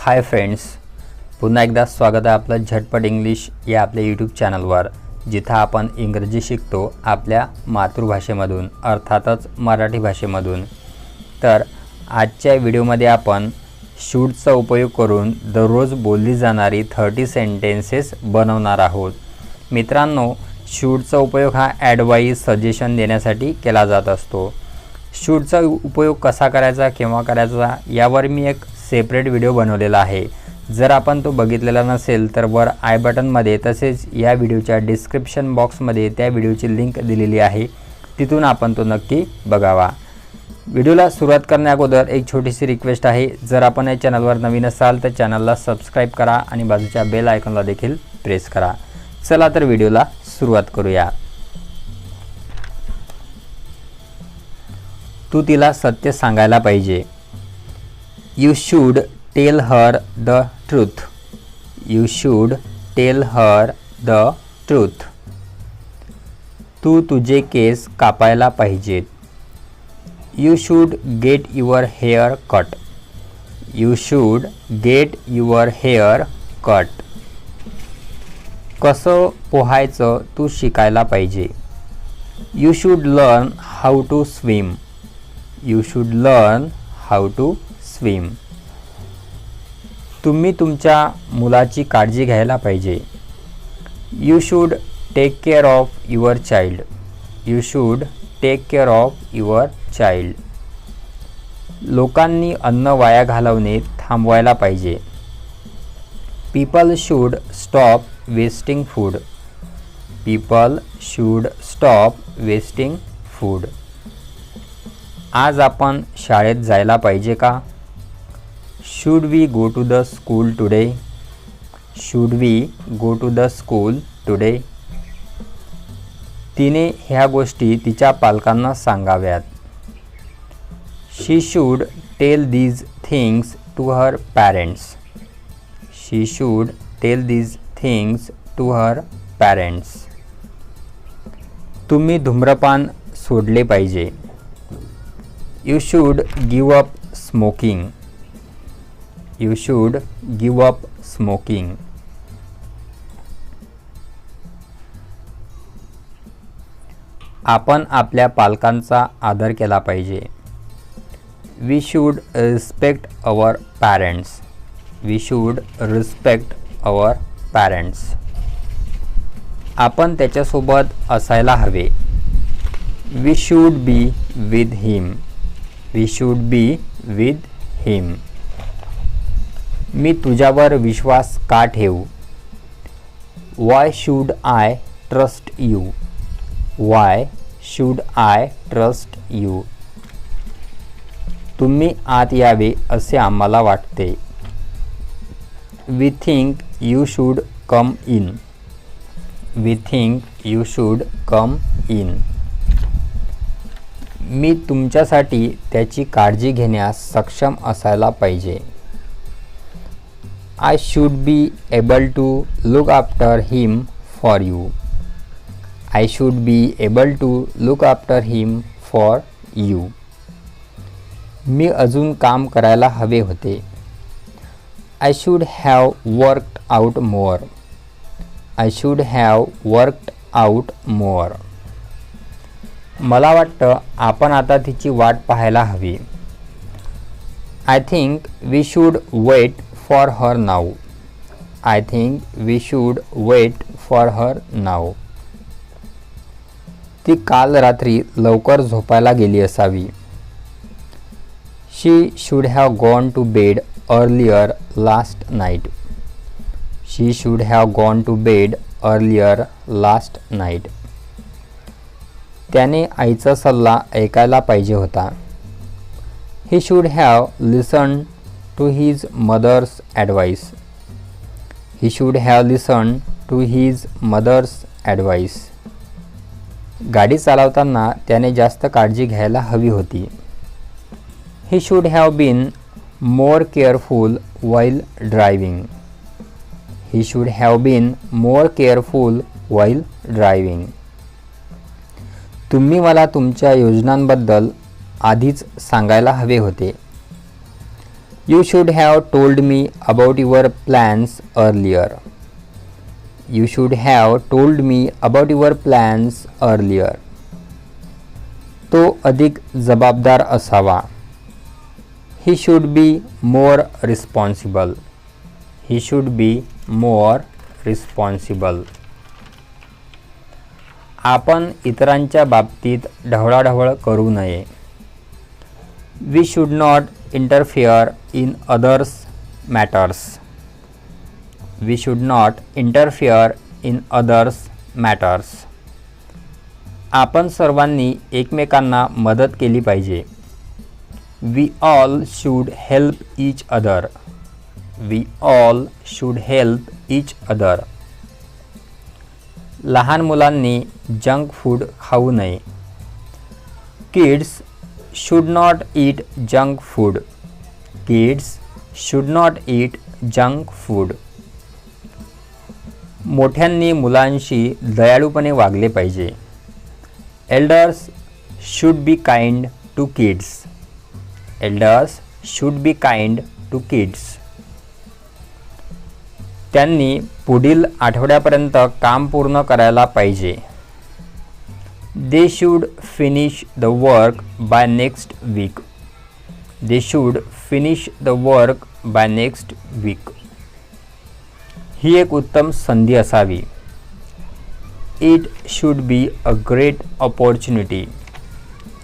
Hi friends पुन्हा एकदा स्वागत आहे आपलं झटपट इंग्लिश या आपल्या यूट्यूब चॅनलवर जिथं आपण इंग्रजी शिकतो आपल्या मातृभाषेमधून अर्थातच मराठी भाषेमधून. तर आजच्या व्हिडिओमध्ये आपण शूटचा उपयोग करून दररोज बोलली जाणारी थर्टी सेंटेन्सेस बनवणार आहोत. मित्रांनो शूटचा उपयोग हा ॲडवाईस सजेशन देण्यासाठी केला जात असतो. शूटचा उपयोग कसा करायचा केव्हा करायचा यावर मी एक सेपरेट व्हिडिओ बनवलेला आहे. जर आपण तो बघितलेला नसेल तर वर आय बटनमध्ये तसेच या व्हिडिओच्या डिस्क्रिप्शन बॉक्समध्ये त्या व्हिडिओची लिंक दिलेली आहे. तिथून आपण तो नक्की बघावा. व्हिडिओला सुरुवात करण्याअगोदर एक छोटीशी रिक्वेस्ट आहे. जर आपण या चॅनलवर नवीन असाल तर चॅनलला सबस्क्राईब करा आणि बाजूच्या बेल आयकॉनला देखील प्रेस करा. चला तर व्हिडिओला सुरुवात करूया. तू तिला सत्य सांगायला पाहिजे. You should tell her the truth you should tell her the truth तू तुझे केस कापायला पाहिजेत. You should get your hair cut you should get your hair cut कसं पोहायचं तू शिकायला पाहिजे? You should learn how to swim you should learn how to swim तुम्ही तुमच्या मुलाची काळजी घ्यायला पाहिजे. You should take care of your child you should take care of your child लोकांनी अन्न वाया घालवणे थांबवायला पाहिजे. People should stop wasting food people should stop wasting food आज आपण शाळेत जायला पाहिजे का? Should we go to the school today should we go to the school today तिने ह्या गोष्टी तिच्या पालकांना सांगाव्यात. She should tell these things to her parents she should tell these things to her parents तुम्ही धूम्रपान सोडले पाहिजे. You should give up smoking you should give up smoking आपण आपल्या पालकांचा आदर केला पाहिजे. We should respect our parents we should respect our parents आपण त्याच्यासोबत असायला हवे. We should be with him we should be with him मी तुझ्यावर विश्वास का ठेवू? Why should I trust you why should I trust you तुम्ही आत यावे असे आम्हाला वाटते. We think you should come in we think you should come in मी तुमच्यासाठी त्याची काळजी घेण्यास सक्षम असायला पाहिजे. I should be able to look after him for you I should be able to look after him for you मी अजून काम करायला हवे होते. I should have worked out more I should have worked out more मला वाटतं आपण आता तिची वाट पाहायला हवी. I think we should wait for her now I think we should wait for her now ती काल रात्री लवकर झोपायला गेली असावी. She should have gone to bed earlier last night. She should have gone to bed earlier last night. त्याने आईचा सल्ला ऐकायला पाहिजे होता. He should have listen to his mother's advice he should have listen to his mother's advice गाडी चालवताना त्याने जास्त काळजी घ्यायला हवी होती. He should have been more careful while driving he should have been more careful while driving तुम्ही मला तुमच्या योजनांबद्दल आधीच सांगायला हवे होते. You should have told me about your plans earlier you should have told me about your plans earlier तो अधिक जबाबदार असावा. He should be more responsible he should be more responsible आपण इतरांच्या बाबतीत ढवळाढवळ करू नये. We should not interfere in others matters we should not interfere in others matters आपण सर्वांनी एकमेकांना मदत केली पाहिजे. We all should help each other we all should help each other लहान मुलांनी जंक फूड खाऊ नये. Kids should not eat junk food kids should not eat junk food मोठ्यांनी मुलांशी दयाळूपणे वागले पाहिजे. Elders should be kind to kids elders should be kind to kids त्यांनी पुढील आठवड्यापर्यंत काम पूर्ण करायला पाहिजे. They should finish the work by next week they should finish the work by next week ही एक उत्तम संधी असावी. It should be a great opportunity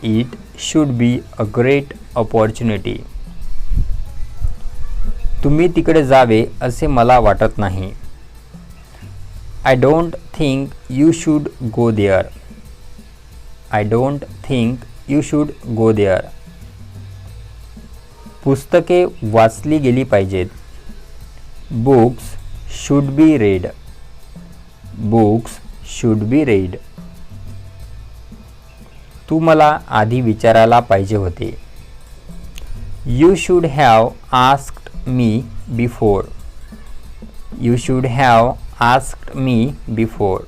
it should be a great opportunity तुम्ही तिकडे जावे असे मला वाटत नाही. I don't think you should go there I don't think you should go there पुस्तके वाचली गेली पाहिजेत. Books should be read books should be read तू मला आधी विचारायला पाहिजे होते. You should have asked me before you should have asked me before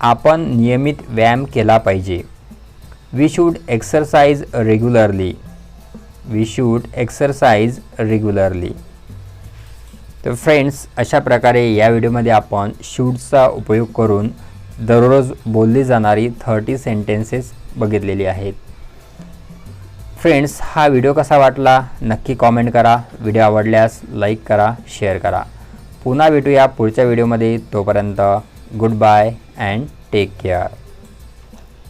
आपण नियमित व्यायाम केला पाहिजे. We should exercise regularly we should exercise regularly तर फ्रेंड्स अशा प्रकारे या व्हिडिओमध्ये आपण शूडचा उपयोग करून दररोज बोलली जाणारी थर्टी सेंटेन्सेस बघितलेली आहेत. फ्रेंड्स हा व्हिडिओ कसा वाटला? नक्की कॉमेंट करा. व्हिडिओ आवडल्यास लाईक करा शेअर करा. पुन्हा भेटूया पुढच्या व्हिडिओमध्ये. तोपर्यंत goodbye and take care